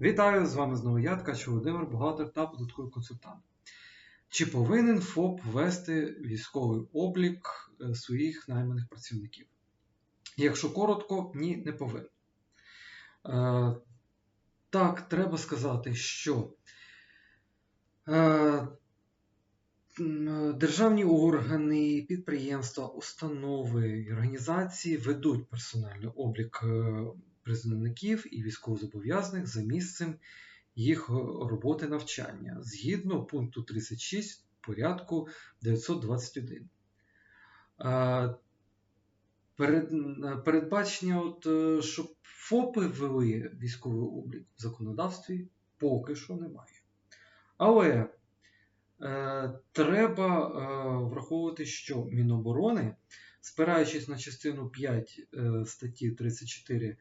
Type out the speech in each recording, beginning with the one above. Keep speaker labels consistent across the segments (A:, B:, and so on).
A: Вітаю! З вами знову я, Ткач Володимир, бухгалтер та податковий консультант. Чи повинен ФОП вести військовий облік е, своїх найманих працівників? Якщо коротко, ні, не повинен. Е, так, треба сказати, що е, державні органи, підприємства, установи і організації ведуть персональний облік призовників і військовозобов'язаних за місцем їх е, роботи навчання згідно пункту 36 порядку 921. Е, передбачення, от, е, щоб ФОПи ввели військовий облік в законодавстві, поки що немає. Але е, треба е, враховувати, що Міноборони, спираючись на частину 5 е, статті 34 е,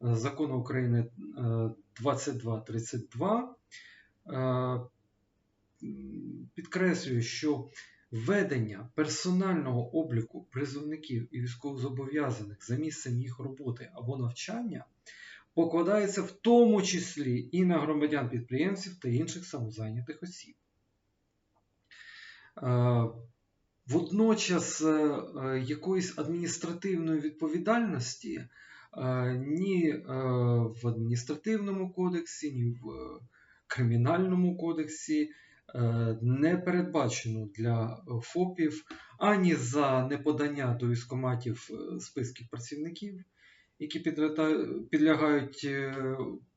A: закону України е, 2232, е, м, підкреслює, що Введення персонального обліку призовників і військовозобов'язаних за місцем їх роботи або навчання покладається в тому числі і на громадян підприємців та інших самозайнятих осіб. Е, Водночас е, е, якоїсь адміністративної відповідальності е, ні е, в адміністративному кодексі, ні в е, кримінальному кодексі е, не передбачено для ФОПів ані за неподання до військоматів списків працівників, які підлягають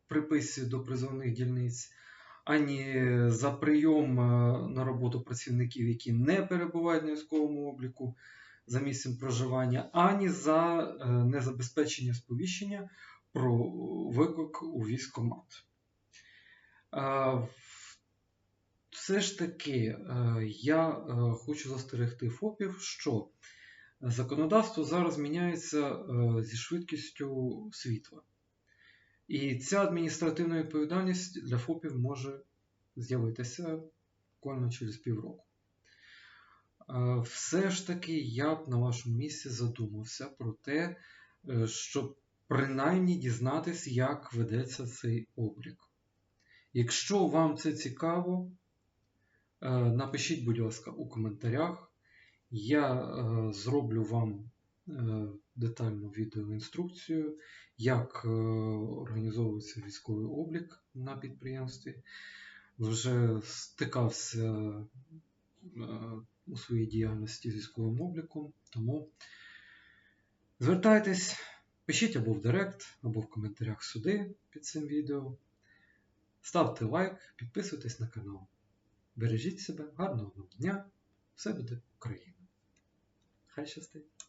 A: приписі до призовних дільниць, ані за прийом на роботу працівників, які не перебувають на військовому обліку за місцем проживання, ані за е, незабезпечення сповіщення про виклик у військкомат. Е, все ж таки, е, я хочу застерегти ФОПів, що законодавство зараз міняється зі швидкістю світла. І ця адміністративна відповідальність для ФОПів може з'явитися буквально через півроку. Е, Все ж таки, я б на вашому місці задумався про те, е, щоб принаймні дізнатися, як ведеться цей облік. Якщо вам це цікаво, е, напишіть, будь ласка, у коментарях. Я зроблю вам детальну відеоінструкцію, як організовується військовий облік на підприємстві. Вже стикався у своїй діяльності з військовим обліком, тому звертайтесь, пишіть або в Директ, або в коментарях сюди під цим відео. Ставте лайк, підписуйтесь на канал. Бережіть себе, гарного вам дня! Все буде Україна! Хай щастить!